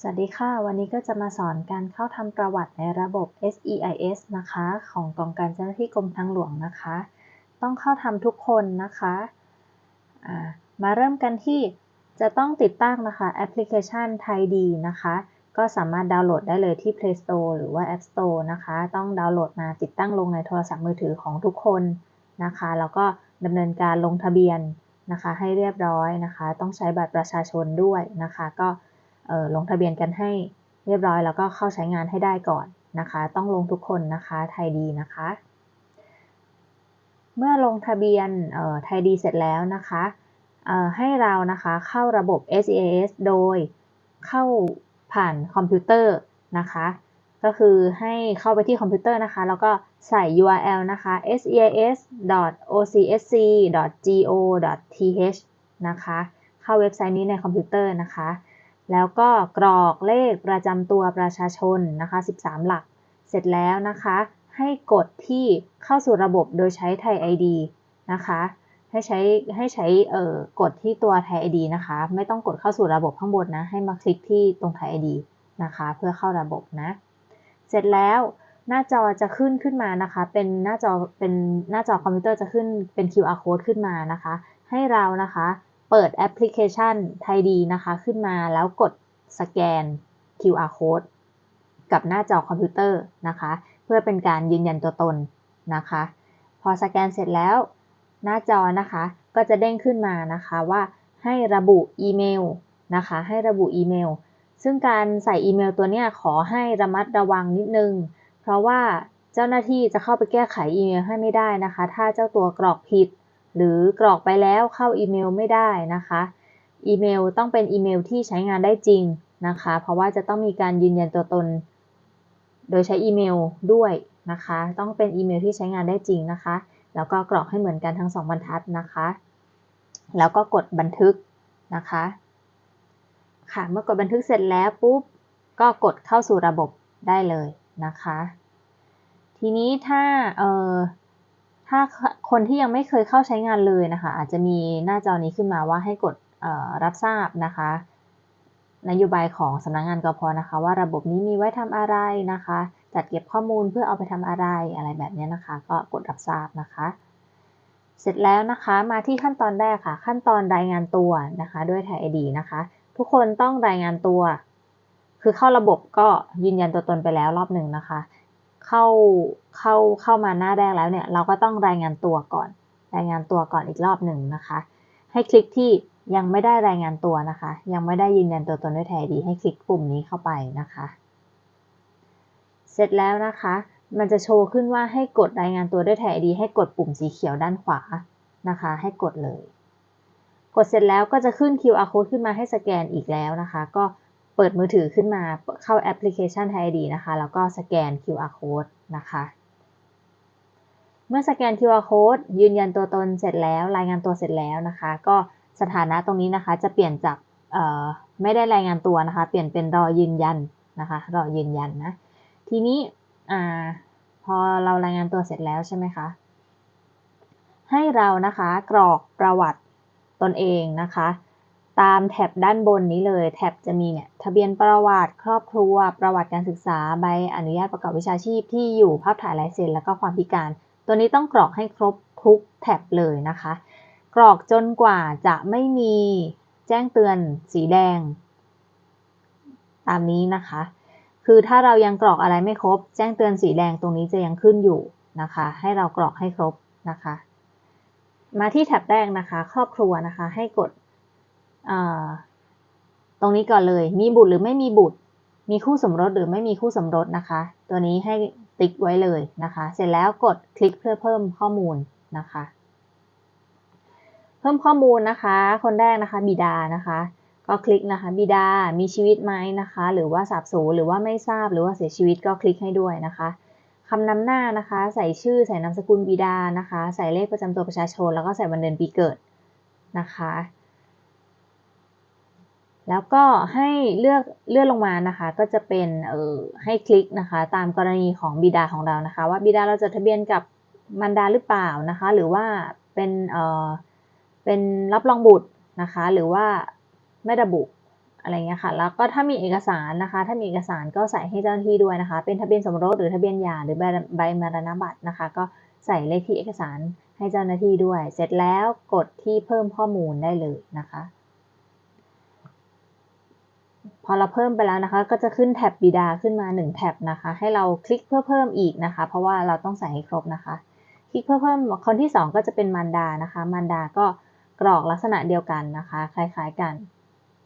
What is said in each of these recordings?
สวัสดีค่ะ วันนี้ก็จะมาสอนการเข้าทำประวัติในระบบ SEIS นะคะ ของกองการเจ้าหน้าที่กรมทางหลวงนะคะ ต้องเข้าทำทุกคนนะคะมาเริ่มกันที่จะต้องติดตั้งนะคะแอปพลิเคชันไทยดีนะคะ ก็สามารถดาวน์โหลดได้เลยที่ Play Store หรือว่า App Store นะคะ ต้องดาวน์โหลดมาติดตั้งลงในโทรศัพท์มือถือของทุกคนนะคะ แล้วก็ดำเนินการลงทะเบียนนะคะ ให้เรียบร้อยนะคะ ต้องใช้บัตรประชาชนด้วยนะคะ ก็ ลงทะเบียนกันให้เรียบร้อยแล้วก็เข้าใช้งานให้ได้ก่อนนะคะ ต้องลงทุกคนนะคะไทยดีนะคะ เมื่อลงทะเบียนไทยดีเสร็จแล้วนะคะให้เรานะคะเข้าระบบ SES โดยเข้าผ่านคอมพิวเตอร์นะคะ ก็คือให้เข้าไปที่คอมพิวเตอร์นะคะ แล้วก็ใส่ URL นะคะ seis.ocsc.go.th นะคะ เข้าเว็บไซต์นี้ในคอมพิวเตอร์นะคะ แล้วก็กรอกเลขประจำตัวประชาชนนะคะ 13 หลัก เสร็จแล้วนะคะ ให้กดที่เข้าสู่ระบบโดยใช้ไทย ID นะคะ ให้ใช้ให้ใช้เอ่อกดที่ตัวไทย ID นะคะ ไม่ต้องกดเข้าสู่ระบบข้างบนนะ ให้มาคลิกที่ตรงไทย ID นะคะ เพื่อเข้าระบบนะ เสร็จแล้วหน้าจอจะขึ้นขึ้นมานะคะ เป็นหน้าจอเป็นหน้าจอคอมพิวเตอร์จะขึ้นเป็น QR code ขึ้นมานะคะ ให้เรานะคะ เปิดแอปพลิเคชันไทยดีนะคะ ขึ้นมาแล้วกดสแกน QR code กับหน้าจอคอมพิวเตอร์นะคะ เพื่อเป็นการยืนยันตัวตนนะคะ พอสแกนเสร็จแล้ว หน้าจอนะคะ ก็จะเด้งขึ้นมานะคะว่าให้ระบุอีเมลนะคะ ให้ระบุอีเมล ซึ่งการใส่อีเมลตัวนี้ขอให้ระมัดระวังนิดนึง เพราะว่าเจ้าหน้าที่จะเข้าไปแก้ไขอีเมลให้ไม่ได้นะคะ ถ้าเจ้าตัวกรอกผิด หรือกรอกไปแล้วเข้าอีเมลไม่ได้นะคะ อีเมลต้องเป็นอีเมลที่ใช้งานได้จริงนะคะ เพราะว่าจะต้องมีการยืนยันตัวตน โดยใช้อีเมลด้วยนะคะ ต้องเป็นอีเมลที่ใช้งานได้จริงนะคะ แล้วก็กรอกให้เหมือนกันทั้งสองบรรทัดนะคะ แล้วก็กดบันทึกนะคะ ค่ะ เมื่อกดบันทึกเสร็จแล้วปุ๊บ ก็กดเข้าสู่ระบบได้เลยนะคะ ทีนี้ถ้าเออ ถ้าคนที่ยังไม่เคยเข้าใช้งานเลยนะคะ อาจจะมีหน้าจอนี้ขึ้นมาว่าให้กดรับทราบนะคะ นโยบายของสำนักงงานกพนะคะ ว่าระบบนี้มีไว้ทำอะไรนะคะ จัดเก็บข้อมูลเพื่อเอาไปทำอะไรอะไรแบบนี้นะคะ ก็กดรับทราบนะคะ เสร็จแล้วนะคะมาที่ขั้นตอนแรกค่ะ ขั้นตอนรายงานตัวนะคะ ด้วยไทยไอดีนะคะ ทุกคนต้องรายงานตัว คือเข้าระบบก็ยืนยันตัวตนไปแล้วรอบหนึ่งนะคะ เข้าเข้าเข้ามาหน้าแรกแล้วเนี่ย เราก็ต้องรายงานตัวก่อน รายงานตัวก่อนอีกรอบหนึ่งนะคะ ให้คลิกที่ยังไม่ได้รายงานตัวนะคะ ยังไม่ได้ยืนยันตัวตนด้วยไทยดี ให้คลิกปุ่มนี้เข้าไปนะคะ เสร็จแล้วนะคะ มันจะโชว์ขึ้นว่าให้กดรายงานตัวด้วยไทยดี ให้กดปุ่มสีเขียวด้านขวานะคะ ให้กดเลย กดเสร็จแล้วก็จะขึ้น QR code ขึ้นมาให้สแกนอีกแล้วนะคะ ก็ เปิดมือถือขึ้นมาเข้าแอปพลิเคชันไทยดีนะคะ แล้วก็สแกน QR code นะคะ เมื่อสแกน QR code ยืนยันตัวตนเสร็จแล้ว รายงานตัวเสร็จแล้วนะคะ ก็สถานะตรงนี้นะคะ จะเปลี่ยนจากไม่ได้รายงานตัวนะคะ เปลี่ยนเป็นรอยืนยันนะคะ รอยืนยันนะ ทีนี้อพอเรารายงานตัวเสร็จแล้วใช่ไหมคะ ให้เรานะคะกรอกประวัติตนเองนะคะ ตามแท็บด้านบนนี้เลย แท็บจะมีเนี่ยทะเบียนประวัติ ครอบครัว ประวัติการศึกษาใบอนุญาตประกอบวิชาชีพที่อยู่ภาพถ่ายลายเซ็นแล้วก็ความพิการ ตัวนี้ต้องกรอกให้ครบทุกแท็บเลยนะคะ กรอกจนกว่าจะไม่มีแจ้งเตือนสีแดง ตามนี้นะคะ คือถ้าเรายังกรอกอะไรไม่ครบ แจ้งเตือนสีแดงตรงนี้จะยังขึ้นอยู่นะคะ ให้เรากรอกให้ครบนะคะ มาที่แท็บแรกนะคะ ครอบครัวนะคะ ให้กด ตรงนี้ก่อนเลย มีบุตรหรือไม่มีบุตร มีคู่สมรสหรือไม่มีคู่สมรสนะคะ ตัวนี้ให้ติ๊กไว้เลยนะคะ เสร็จแล้วกดคลิกเพื่อเพิ่มข้อมูลนะคะ เพิ่มข้อมูลนะคะ คนแรกนะคะบิดานะคะ ก็คลิกนะคะ บิดา มีชีวิตไหมนะคะ หรือว่าสาบสูญหรือว่าไม่ทราบ หรือว่าเสียชีวิตก็คลิกให้ด้วยนะคะคำนำหน้านะคะ ใส่ชื่อ ใส่นามสกุลบิดานะคะ ใส่เลขประจำตัวประชาชน แล้วก็ใส่วันเดือนปีเกิดนะคะ แล้วก็ให้เลือกเลื่อนลงมานะคะ ก็จะเป็นเอ่อให้คลิกนะคะ ตามกรณีของบิดาของเรานะคะ ว่าบิดาเราจดทะเบียนกับมันดาหรือเปล่านะคะ หรือว่าเป็นเอ่อเป็นรับรองบุตรนะคะ หรือว่าไม่ระบุอะไรเงี้ยค่ะ แล้วก็ถ้ามีเอกสารนะคะ ถ้ามีเอกสารก็ใส่ให้เจ้าหน้าที่ด้วยนะคะ เป็นทะเบียนสมรสหรือทะเบียนหย่าหรือใบใบมรณบัตรนะคะ ก็ใส่เลขที่เอกสารให้เจ้าหน้าที่ด้วย เสร็จแล้วกดที่เพิ่มข้อมูลได้เลยนะคะ พอเราเพิ่มไปแล้วนะคะ ก็จะขึ้นแท็บบิดาขึ้นมา 1 แท็บนะคะ ให้เราคลิกเพื่อเพิ่มอีกนะคะ เพราะว่าเราต้องใส่ให้ครบนะคะ คลิกเพื่อเพิ่มคนที่ 2 ก็จะเป็นมารดานะคะ มารดาก็กรอกลักษณะเดียวกันนะคะ คล้ายๆกัน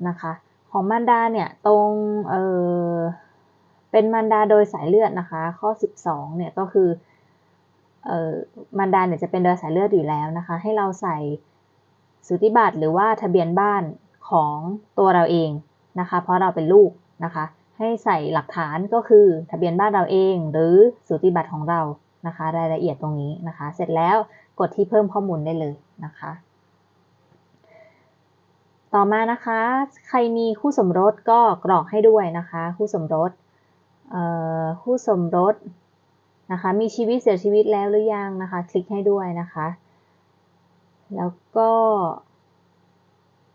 นะคะ ของมารดาเนี่ยตรงเออเป็นมารดาโดยสายเลือดนะคะ ข้อ 12เนี่ยก็คือเออมารดาเนี่ยจะเป็นโดยสายเลือดอยู่แล้วนะคะ ให้เราใส่สุติบัตรหรือว่าทะเบียนบ้านของตัวเราเอง นะคะ เพราะเราเป็นลูกนะคะ ให้ใส่หลักฐานก็คือทะเบียนบ้านเราเอง หรือสุติบัตรของเรานะคะ รายละเอียดตรงนี้นะคะ เสร็จแล้วกดที่เพิ่มข้อมูลได้เลยนะคะ ต่อมานะคะ ใครมีคู่สมรสก็กรอกให้ด้วยนะคะ คู่สมรสคู่สมรสนะคะ มีชีวิตเสียชีวิตแล้วหรือยังนะคะ คลิกให้ด้วยนะคะ แล้วก็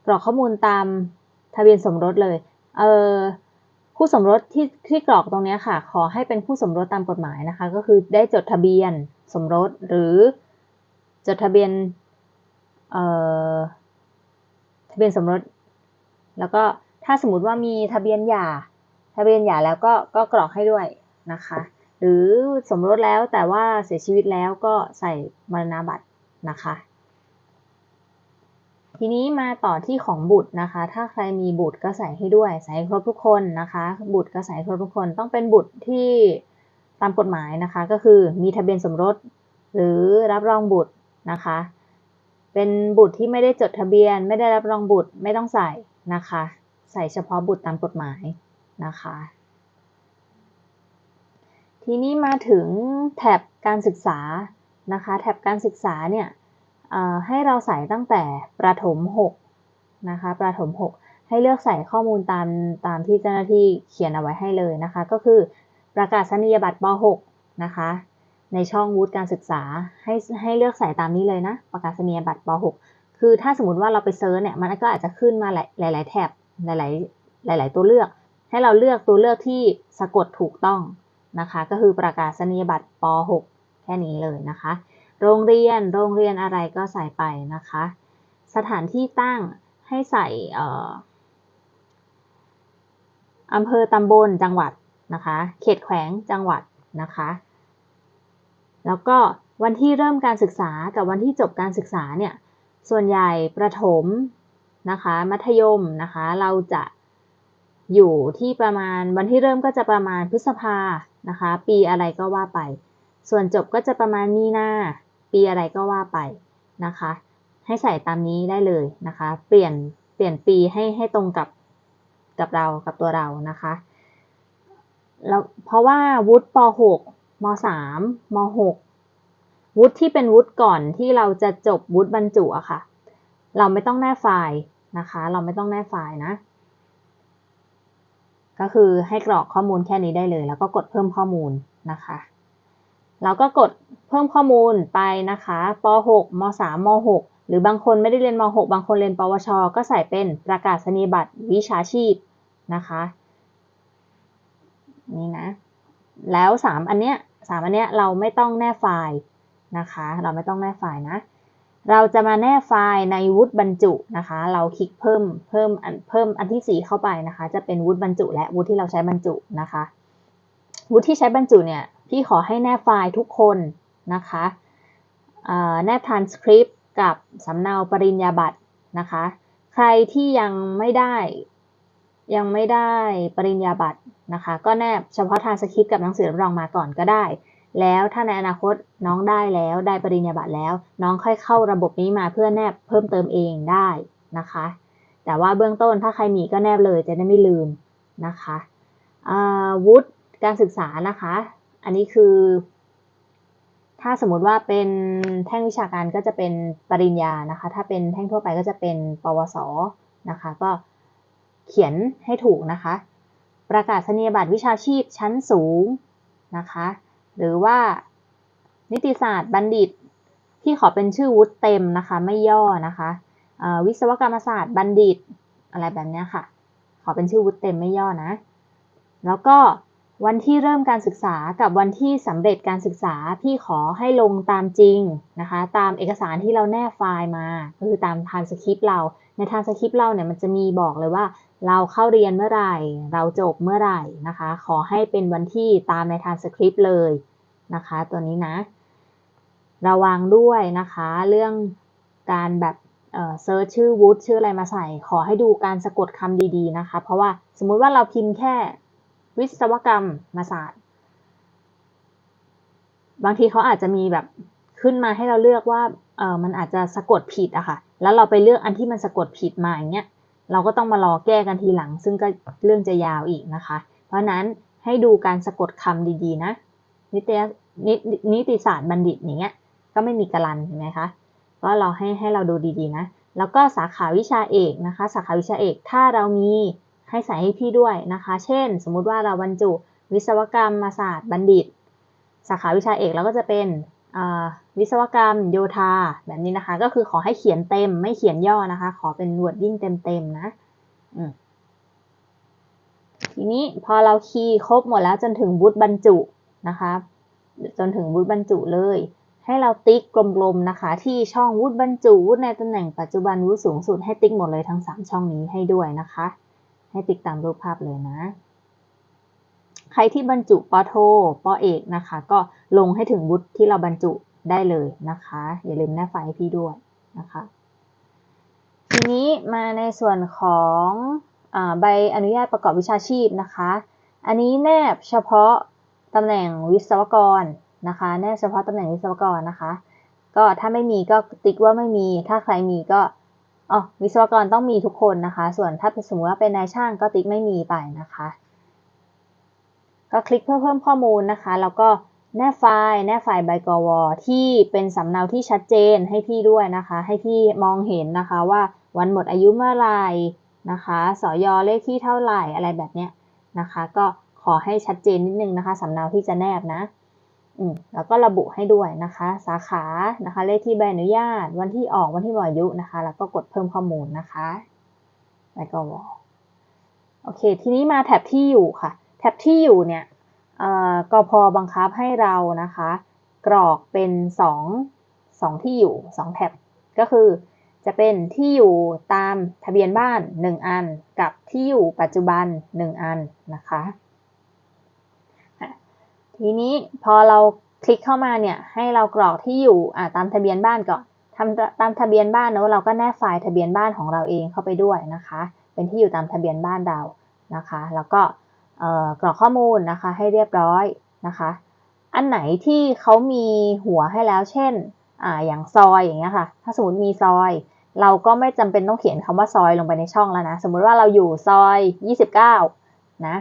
กรอกข้อมูลตาม ทะเบียนสมรสเลย เออคู่สมรสที่ที่กรอกตรงนี้ค่ะ ขอให้เป็นคู่สมรสตามกฎหมายนะคะ ก็คือได้จดทะเบียนสมรสหรือจดทะเบียนเอ่อทะเบียนสมรส แล้วก็ถ้าสมมติว่ามีทะเบียนหย่า ทะเบียนหย่าแล้วก็ก็กรอกให้ด้วยนะคะ หรือสมรสแล้วแต่ว่าเสียชีวิตแล้วก็ใส่มรณบัตรนะคะ ทีนี้มาต่อที่ของบุตรนะคะ ถ้าใครมีบุตรก็ใส่ให้ด้วย ใส่ครบทุกคนนะคะ บุตรก็ใส่ครบทุกคน ต้องเป็นบุตรที่ตามกฎหมายนะคะ ก็คือมีทะเบียนสมรส หรือรับรองบุตรนะคะ เป็นบุตรที่ไม่ได้จดทะเบียน ไม่ได้รับรองบุตร ไม่ต้องใส่นะคะ ใส่เฉพาะบุตรตามกฎหมายนะคะ ทีนี้มาถึงแท็บการศึกษานะคะ แท็บการศึกษาเนี่ย ให้เราใส่ตั้งแต่ประถม 6 นะคะ ประถม 6 ให้เลือกใส่ข้อมูลตามตามที่เจ้าหน้าที่เขียนเอาไว้ให้เลยนะคะ ก็คือประกาศนียบัตรป .6 นะคะ ในช่องวุฒิการศึกษาให้ให้เลือกใส่ตามนี้เลยนะ ประกาศนียบัตรป .6 คือถ้าสมมติว่าเราไปเซิร์ชเนี่ย มันก็อาจจะขึ้นมาหลายๆแท็บหลาย ๆ หลาย ๆ ตัวเลือก ให้เราเลือกตัวเลือกที่สะกดถูกต้องนะคะ ก็คือประกาศนียบัตรป .6 แค่นี้เลยนะคะ โรงเรียน โรงเรียนอะไรก็ใส่ไปนะคะ สถานที่ตั้งให้ใส่อำเภอตำบลจังหวัดนะคะ เขตแขวงจังหวัดนะคะ แล้วก็วันที่เริ่มการศึกษากับวันที่จบการศึกษาเนี่ย ส่วนใหญ่ประถมนะคะ มัธยมนะคะ เราจะอยู่ที่ประมาณวันที่เริ่มก็จะประมาณพฤษภานะคะ ปีอะไรก็ว่าไป ส่วนจบก็จะประมาณมีนา ปีอะไรก็ว่าไปนะคะ ให้ใส่ตามนี้ได้เลยนะคะ เปลี่ยนเปลี่ยนปีให้ให้ตรงกับกับเรากับตัวเรานะคะแล้วเพราะว่าวุฒิป .6 ม .3 ม .6 วุฒิที่เป็นวุฒิก่อนที่เราจะจบวุฒิบรรจุอะค่ะ เราไม่ต้องแนบไฟล์นะคะ เราไม่ต้องแนบไฟล์นะ ก็คือให้กรอกข้อมูลแค่นี้ได้เลย แล้วก็กดเพิ่มข้อมูลนะคะ เราก็กดเพิ่มข้อมูลไปนะคะป .6 ม .3 ม .6 หรือบางคนไม่ได้เรียนม .6 บางคนเรียน ปวช ก็ใส่เป็นประกาศนียบัตรวิชาชีพนะคะนี่นะแล้วสามอันเนี้ยสามอันเนี้ยเราไม่ต้องแนบไฟล์นะคะ เราไม่ต้องแนบไฟล์นะ เราจะมาแนบไฟล์ในวุฒิบรรจุนะคะ เราคลิกเพิ่มเพิ่มอันเพิ่มอันที่สีเข้าไปนะคะ จะเป็นวุฒิบรรจุ และวุฒิที่เราใช้บรรจุนะคะ วุฒิที่ใช้บรรจุเนี่ย พี่ขอให้แนบไฟล์ทุกคนนะคะแนบทานสคริปต์กับสำเนาปริญญาบัตรนะคะ ใครที่ยังไม่ได้ยังไม่ได้ปริญญาบัตรนะคะ ก็แนบเฉพาะทางสคริปต์กับหนังสือรับรองมาก่อนก็ได้ แล้วถ้าในอนาคตน้องได้แล้วได้ปริญญาบัตรแล้ว น้องค่อยเข้าระบบนี้มาเพื่อแนบเพิ่มเติมเองได้นะคะ แต่ว่าเบื้องต้นถ้าใครมีก็แนบเลยจะได้ไม่ลืมนะคะวุฒิการศึกษานะคะ อันนี้คือ ถ้าสมมติว่าเป็นแท่งวิชาการก็จะเป็นปริญญานะคะ ถ้าเป็นแท่งทั่วไปก็จะเป็นปวสนะคะ ก็เขียนให้ถูกนะคะ ประกาศนียบัตรวิชาชีพชั้นสูงนะคะ หรือว่านิติศาสตร์บัณฑิตที่ขอเป็นชื่อวุฒิเต็มนะคะ ไม่ย่อนะคะวิศวกรรมศาสตร์บัณฑิตอะไรแบบนี้ค่ะ ขอเป็นชื่อวุฒิเต็มไม่ย่อนะ แล้วก็ วันที่เริ่มการศึกษากับวันที่สำเร็จการศึกษาพี่ขอให้ลงตามจริงนะคะ ตามเอกสารที่เราแนบไฟล์มาก็คือตามทานสคริปต์เรา ในทานสคริปต์เราเนี่ยมันจะมีบอกเลยว่า เราเข้าเรียนเมื่อไหร่ เราจบเมื่อไหร่นะคะ ขอให้เป็นวันที่ตามในทานสคริปต์เลยนะคะ ตัวนี้นะ ระวังด้วยนะคะ เรื่องการแบบเซิร์ชชื่อวุฒิชื่ออะไรมาใส่ ขอให้ดูการสะกดคำดีๆนะคะ เพราะว่าสมมุติว่าเราพิมพ์แค่ วิศวกรรมมาศาสตร์ บางทีเขาอาจจะมีแบบขึ้นมาให้เราเลือกว่าเออมันอาจจะสะกดผิดอะค่ะ แล้วเราไปเลือกอันที่มันสะกดผิดมาอย่างเงี้ย เราก็ต้องมารอแก้กันทีหลัง ซึ่งก็เรื่องจะยาวอีกนะคะ เพราะนั้นให้ดูการสะกดคำดีๆนะ นิตยนนิติศาสตร์บัณฑิตอย่างเงี้ย ก็ไม่มีกรันเห็นไหมคะ ก็เราให้ให้เราดูดีๆนะ แล้วก็สาขาวิชาเอกนะคะ สาขาวิชาเอก ถ้าเรามี ให้ใส่ให้พี่ด้วยนะคะ เช่น สมมุติว่าเราบรรจุวิศวกรรมศาสตร์บัณฑิต สาขาวิชาเอกเราก็จะเป็นวิศวกรรมโยธาแบบนี้นะคะ ก็คือขอให้เขียนเต็มไม่เขียนย่อนะคะ ขอเป็น wording เต็มๆนะทีนี้พอเราคีย์ครบหมดแล้วจนถึงบุตรบรรจุนะคะ จนถึงบุตรบรรจุเลย ให้เราติ๊กกลมๆนะคะ ที่ช่องวุฒิบรรจุวุฒิในตำแหน่งปัจจุบันวุฒิสูงสุดให้ติ๊กหมดเลยทั้ง 3 ช่องนี้ให้ด้วยนะคะ ให้ติ๊กตามรูปภาพเลยนะ ใครที่บรรจุปโทปอเอกนะคะ ก็ลงให้ถึงวุฒิที่เราบรรจุได้เลยนะคะ อย่าลืมแนบไฟล์ให้พี่ด้วยนะคะ ทีนี้มาในส่วนของอใบอนุญาตประกอบวิชาชีพนะคะ อันนี้แนบเฉพาะตำแหน่งวิศวกรนะคะ แนบเฉพาะตำแหน่งวิศวกรนะคะ ก็ถ้าไม่มีก็ติ๊กว่าไม่มี ถ้าใครมีก็ อ๋อวิศวกรต้องมีทุกคนนะคะ ส่วนถ้าสมมติว่าเป็นนายช่างก็ติ๊กไม่มีไปนะคะ ก็คลิกเพื่อเพิ่มข้อมูลนะคะ แล้วก็แนบไฟล์แนบไฟล์ใบกวที่เป็นสำเนาที่ชัดเจนให้พี่ด้วยนะคะ ให้พี่มองเห็นนะคะว่าวันหมดอายุเมื่อไหร่นะคะสอยอเลขที่เท่าไหร่อะไรแบบเนี้ยนะคะ ก็ขอให้ชัดเจนนิดนึงนะคะสำเนาที่จะแนบนะ แล้วก็ระบุให้ด้วยนะคะ สาขานะคะ เลขที่ใบอนุญาต วันที่ออกวันที่หมดอายุนะคะ แล้วก็กดเพิ่มข้อมูลนะคะแล้วก็วอโอเค ทีนี้มาแท็บที่อยู่ค่ะ แท็บที่อยู่เนี่ยกพบังคับให้เรานะคะ กรอกเป็น 2 2 ที่อยู่ 2 แท็บก็คือจะเป็นที่อยู่ตามทะเบียนบ้าน 1 อัน กับที่อยู่ปัจจุบัน 1 อันนะคะ ทีนี้พอเราคลิกเข้ามาเนี่ยให้เรากรอกที่อยู่ตามทะเบียนบ้านก่อนทำตามทะเบียนบ้านเนอะเราก็แนบไฟล์ทะเบียนบ้านของเราเองเข้าไปด้วยนะคะ เป็นที่อยู่ตามทะเบียนบ้านเรานะคะ แล้วก็กรอกข้อมูลนะคะให้เรียบร้อยนะคะ อันไหนที่เขามีหัวให้แล้วเช่นออย่างซอยอย่างเงี้ยค่ะ ถ้าสมมติมีซอย เราก็ไม่จำเป็นต้องเขียนคำว่าซอยลงไปในช่องแล้วนะ สมมุติว่าเราอยู่ซอย 29 นะ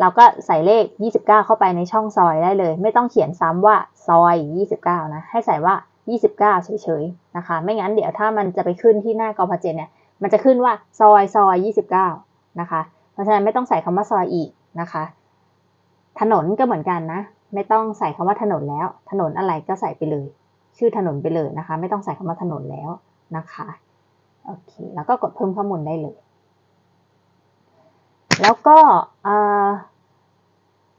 เราก็ใส่เลข 29 เข้าไปในช่องซอยได้เลย ไม่ต้องเขียนซ้ำว่าซอย 29 นะ ให้ใส่ว่า 29 เฉยๆ นะคะ ไม่งั้นเดี๋ยวถ้ามันจะไปขึ้นที่หน้ากพเจนเนี่ย มันจะขึ้นว่าซอยซอย 29 นะคะ เพราะฉะนั้นไม่ต้องใส่คำว่าซอยอีกนะคะ ถนนก็เหมือนกันนะ ไม่ต้องใส่คำว่าถนนแล้ว ถนนอะไรก็ใส่ไปเลย ชื่อถนนไปเลยนะคะ ไม่ต้องใส่คำว่าถนนแล้วนะคะ โอเค แล้วก็กดเพิ่มข้อมูลได้เลย แล้วก็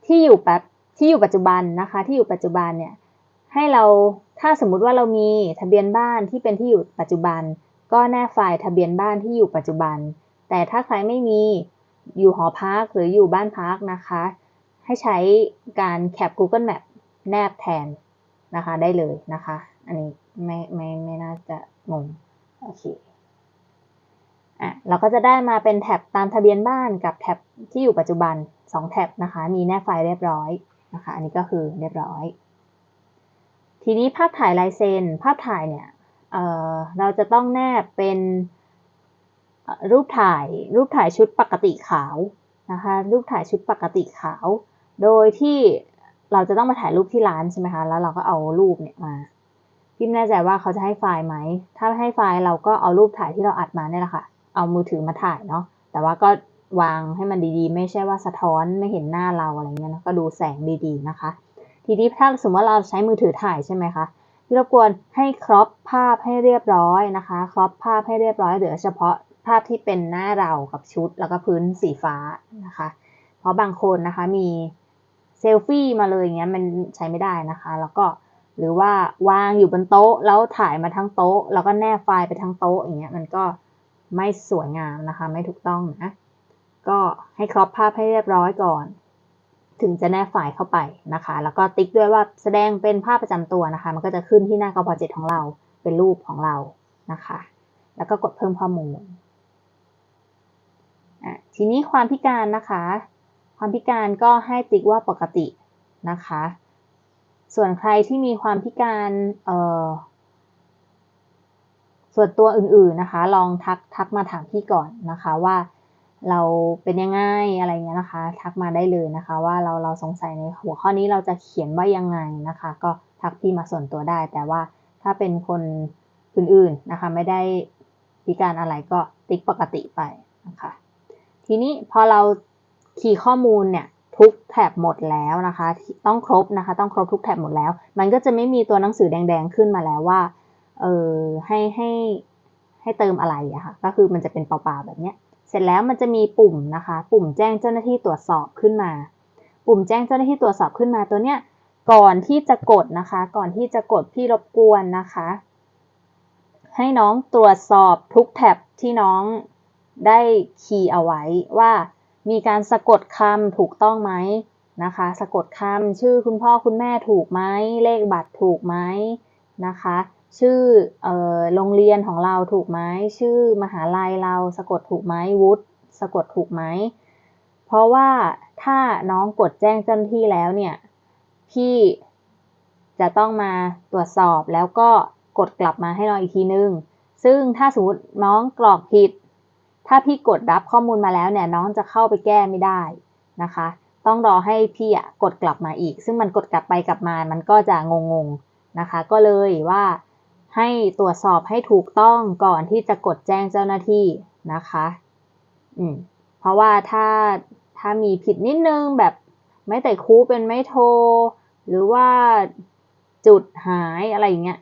ที่อยู่แบบที่อยู่ปัจจุบันนะคะ ที่อยู่ปัจจุบันเนี่ยให้เราถ้าสมมุติว่าเรามีทะเบียนบ้านที่เป็นที่อยู่ปัจจุบัน ก็แนบไฟล์ทะเบียนบ้านที่อยู่ปัจจุบัน แต่ถ้าใครไม่มีอยู่หอพักหรืออยู่บ้านพักนะคะ ให้ใช้การแคป Google Map แนบแทนนะคะได้เลยนะคะ อันนี้ไม่ไม่ไม่น่าจะงงโอเค อะเราก็จะได้มาเป็นแท็บตามทะเบียนบ้านกับแท็บที่อยู่ปัจจุบัน 2 แท็บนะคะ มีแนบไฟล์เรียบร้อยนะคะ อันนี้ก็คือเรียบร้อย ทีนี้ภาพถ่ายลายเซ็น ภาพถ่ายเนี่ยเเราจะต้องแนบเป็นรูปถ่ายรูปถ่ายชุดปกติขาวนะคะ รูปถ่ายชุดปกติขาว โดยที่เราจะต้องมาถ่ายรูปที่ร้านใช่ไหมคะ แล้วเราก็เอารูปเนี่ยมาพิมแน่ใจว่าเขาจะให้ไฟล์ไหม ถ้าให้ไฟล์เราก็เอารูปถ่ายที่เราอัดมาเนี่ยแหละค่ะ เอามือถือมาถ่ายเนาะแต่ว่าก็วางให้มันดีๆ ไม่ใช่ว่าสะท้อนไม่เห็นหน้าเราอะไรเงี้ยนะก็ดูแสงดีๆนะคะ ทีนี้ถ้าสมมติว่าเราใช้มือถือถ่ายใช่ไหมคะพี่รบกวนให้ครอปภาพให้เรียบร้อยนะคะครอปภาพให้เรียบร้อยเหลือเฉพาะภาพที่เป็นหน้าเรากับชุด แล้วก็พื้นสีฟ้านะคะ เพราะบางคนนะคะมีเซลฟี่มาเลยอย่างเงี้ยมันใช้ไม่ได้นะคะ แล้วก็หรือว่าวางอยู่บนโต๊ะแล้วถ่ายมาทั้งโต๊ะ แล้วก็แนบไฟล์ไปทั้งโต๊ะอย่างเงี้ยมันก็ ไม่สวยงามนะคะ ไม่ถูกต้องนะ ก็ให้ครอบภาพให้เรียบร้อยก่อน ถึงจะแนบไฟล์เข้าไปนะคะ แล้วก็ติ๊กด้วยว่าแสดงเป็นภาพประจำตัวนะคะ มันก็จะขึ้นที่หน้ากพเจ็ดของเราเป็นรูปของเรานะคะ แล้วก็กดเพิ่มข้อมูลทีนี้ความพิการนะคะ ความพิการก็ให้ติ๊กว่าปกตินะคะ ส่วนใครที่มีความพิการเอ่อ ส่วนตัวอื่นๆนะคะ ลองทักทักมาถามพี่ก่อนนะคะว่าเราเป็นยังไงอะไรเงี้ยนะคะ ทักมาได้เลยนะคะ ว่าเราเราสงสัยในหัวข้อนี้เราจะเขียนว่ายังไงนะคะ ก็ทักพี่มาส่วนตัวได้ แต่ว่าถ้าเป็นคนอื่นๆนะคะ ไม่ได้พิการอะไรก็ติ๊กปกติไปนะคะ ทีนี้พอเราคีย์ข้อมูลเนี่ยทุกแท็บหมดแล้วนะคะ ต้องครบนะคะ ต้องครบทุกแท็บหมดแล้ว มันก็จะไม่มีตัวหนังสือแดง ๆ ขึ้นมาแล้วว่า เออให้ให้ให้เติมอะไรอะค่ะ ก็คือมันจะเป็นเปล่าๆแบบเนี้ย เสร็จแล้วมันจะมีปุ่มนะคะ ปุ่มแจ้งเจ้าหน้าที่ตรวจสอบขึ้นมา ปุ่มแจ้งเจ้าหน้าที่ตรวจสอบขึ้นมาตัวเนี้ย ก่อนที่จะกดนะคะ ก่อนที่จะกดพี่รบกวนนะคะ ให้น้องตรวจสอบทุกแท็บที่น้องได้คีย์เอาไว้ว่ามีการสะกดคำถูกต้องไหมนะคะ สะกดคำชื่อคุณพ่อคุณแม่ถูกไหมเลขบัตรถูกไหมนะคะ ชื่อออโรงเรียนของเราถูกไหมชื่อมหาลัยเราสะกดถูกไหมวุฒิสะกดถูกไหม เพราะว่าถ้าน้องกดแจ้งเจ้าหน้าที่แล้วเนี่ยพี่จะต้องมาตรวจสอบแล้วก็กดกลับมาให้เราอีกทีนึง ซึ่งถ้าสมมติน้องกรอกผิด ถ้าพี่กดรับข้อมูลมาแล้วเนี่ยน้องจะเข้าไปแก้ไม่ได้นะคะ ต้องรอให้พี่อะกดกลับมาอีก ซึ่งมันกดกลับไปกลับมา มันก็จะงงๆนะคะ ก็เลยว่า ให้ตรวจสอบให้ถูกต้องก่อนที่จะกดแจ้งเจ้าหน้าที่นะคะอืมเพราะว่าถ้าถ้ามีผิดนิดนึงแบบไม่แต่คูเป็นไม่โทร หรือว่าจุดหายอะไรอย่างเงี้ย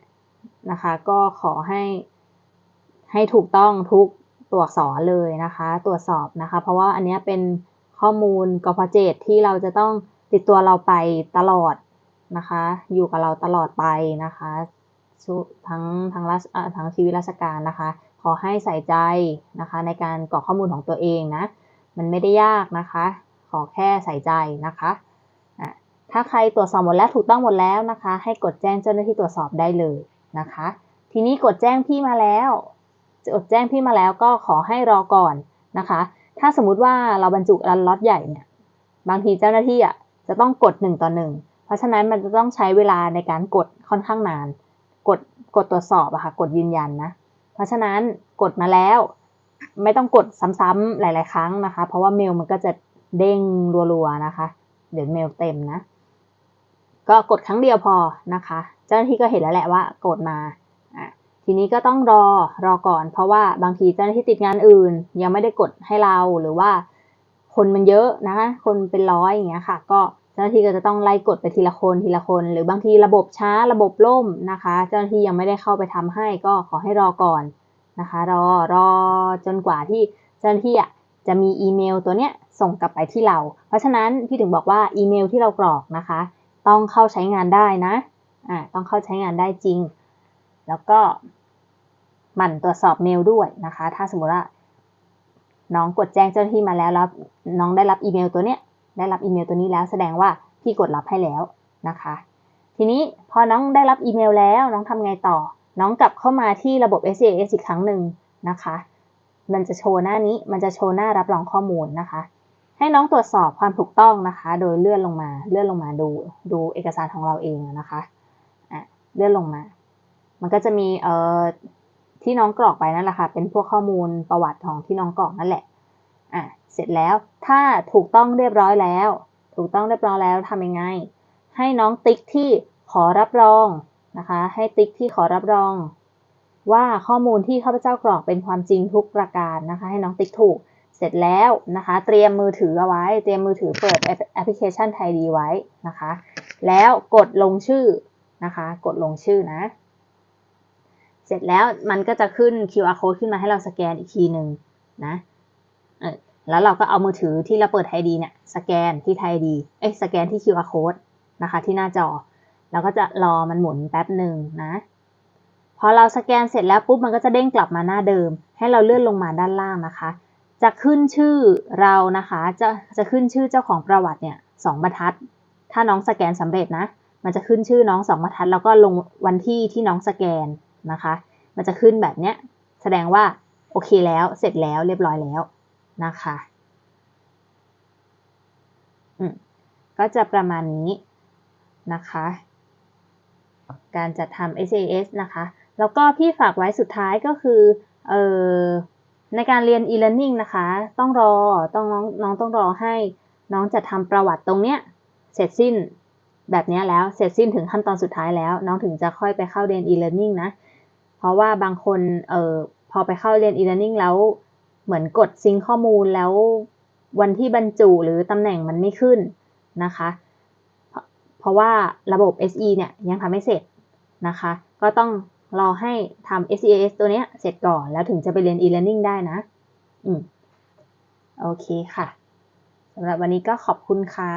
นะคะ ก็ขอให้ให้ถูกต้องทุกตัวอักษรเลยนะคะ ตรวจสอบนะคะ เพราะว่าอันนี้เป็นข้อมูลกพเจตที่เราจะต้องติดตัวเราไปตลอดนะคะ อยู่กับเราตลอดไปนะคะ ทั้งทั้งรัทั้งชีวิตราชการนะคะ ขอให้ใส่ใจนะคะ ในการกรอกข้อมูลของตัวเองนะ มันไม่ได้ยากนะคะ ขอแค่ใส่ใจนะคะถ้าใครตรวจสอบหมดแล้วถูกต้องหมดแล้วนะคะ ให้กดแจ้งเจ้าหน้าที่ตรวจสอบได้เลยนะคะ ทีนี้กดแจ้งพี่มาแล้วกดแจ้งพี่มาแล้วก็ขอให้รอก่อนนะคะ ถ้าสมมุติว่าเราบรรจุรันล็อตใหญ่เนี่ยบางทีเจ้าหน้าที่อะจะต้องกดหนึ่งต่อหนึ่งเพราะฉะนั้นมันจะต้องใช้เวลาในการกดค่อนข้างนาน กดตรวจสอบอะค่ะ กดยืนยันนะ เพราะฉะนั้นกดมาแล้ว ไม่ต้องกดซ้ำๆหลาย ๆ ครั้งนะคะ เพราะว่าเมลมันก็จะเด้งรัวๆนะคะ เดี๋ยวเมลเต็มนะ ก็กดครั้งเดียวพอนะคะ เจ้าหน้าที่ก็เห็นแล้วแหละว่ากดมาอะทีนี้ก็ต้องรอรอก่อน เพราะว่าบางทีเจ้าหน้าที่ติดงานอื่น ยังไม่ได้กดให้เราหรือว่าคนมันเยอะนะคนเป็นร้อยอย่างเงี้ยค่ะ ก็ เจ้าหน้าที่ก็จะต้องไล่กดไปทีละคนทีละคน หรือบางทีระบบช้าระบบล่มนะคะ เจ้าหน้าที่ยังไม่ได้เข้าไปทำให้ก็ขอให้รอก่อนนะคะ รอรอจนกว่าที่เจ้าหน้าที่อะจะมีอีเมลตัวเนี้ยส่งกลับไปที่เรา เพราะฉะนั้นพี่ถึงบอกว่าอีเมลที่เรากรอกนะคะ ต้องเข้าใช้งานได้นะอ่าต้องเข้าใช้งานได้จริง แล้วก็หมั่นตรวจสอบเมลด้วยนะคะ ถ้าสมมติว่าน้องกดแจ้งเจ้าหน้าที่มาแล้วแล้วน้องได้รับอีเมลตัวเนี้ย ได้รับอีเมลตัวนี้แล้วแสดงว่าพี่กดรับให้แล้วนะคะ ทีนี้พอน้องได้รับอีเมลแล้วน้องทำไงต่อ น้องกลับเข้ามาที่ระบบ SAS อีกครั้งหนึ่งนะคะ มันจะโชว์หน้านี้ มันจะโชว์หน้ารับรองข้อมูลนะคะ ให้น้องตรวจสอบความถูกต้องนะคะ โดยเลื่อนลงมา เลื่อนลงมาดูดูเอกสารของเราเองนะคะอะเลื่อนลงมา มันก็จะมีเอ่อที่น้องกรอกไปนั่นแหละค่ะ เป็นพวกข้อมูลประวัติของที่น้องกรอกนั่นแหละ อะเสร็จแล้วถ้าถูกต้องเรียบร้อยแล้ว ถูกต้องเรียบร้อยแล้วทำยังไง ให้น้องติ๊กที่ขอรับรองนะคะ ให้ติ๊กที่ขอรับรอง ว่าข้อมูลที่ข้าพเจ้ากรอกเป็นความจริงทุกประการนะคะ ให้น้องติ๊กถูกเสร็จแล้วนะคะ เตรียมมือถือเอาไว้ เตรียมมือถือเปิดแอปพลิเคชันไทยดีไว้นะคะ แล้วกดลงชื่อนะคะ กดลงชื่อนะ เสร็จแล้วมันก็จะขึ้น QR code ขึ้นมาให้เราสแกนอีกทีหนึ่งนะ แล้วเราก็เอามือถือที่เราเปิดไทดีเนี่ยสแกนที่ไทดีเอ้ยสแกนที่ QR code นะคะ ที่หน้าจอ แล้วก็จะรอมันหมุนแป๊บหนึ่งนะพอเราสแกนเสร็จแล้วปุ๊บมันก็จะเด้งกลับมาหน้าเดิม ให้เราเลื่อนลงมาด้านล่างนะคะ จะขึ้นชื่อเรานะคะจะจะขึ้นชื่อเจ้าของประวัติเนี่ยสองบรรทัด ถ้าน้องสแกนสำเร็จนะ มันจะขึ้นชื่อน้องสองบรรทัด แล้วก็ลงวันที่ที่น้องสแกนนะคะ มันจะขึ้นแบบเนี้ยแสดงว่าโอเคแล้วเสร็จแล้วเรียบร้อยแล้ว นะคะอืมก็จะประมาณนี้นะคะ การจัดทำ SAS นะคะ แล้วก็พี่ฝากไว้สุดท้ายก็คือเอ่อในการเรียน e-learning นะคะ ต้องรอต้องน้องน้องต้องรอให้น้องจัดทำประวัติตรงเนี้ยเสร็จสิ้นแบบเนี้ยแล้วเสร็จสิ้นถึงขั้นตอนสุดท้ายแล้ว น้องถึงจะค่อยไปเข้าเรียน e-learning นะ เพราะว่าบางคนเออพอไปเข้าเรียน e-learning แล้ว เหมือนกดซิงข้อมูลแล้ววันที่บรรจุหรือตำแหน่งมันไม่ขึ้นนะคะ เพราะว่าระบบ SE เนี่ยยังทำไม่เสร็จนะคะ ก็ต้องรอให้ทำ SES ตัวเนี้ยเสร็จก่อนแล้วถึงจะไปเรียน e-learning ได้นะ อืม โอเคค่ะสำหรับวันนี้ก็ขอบคุณค่ะ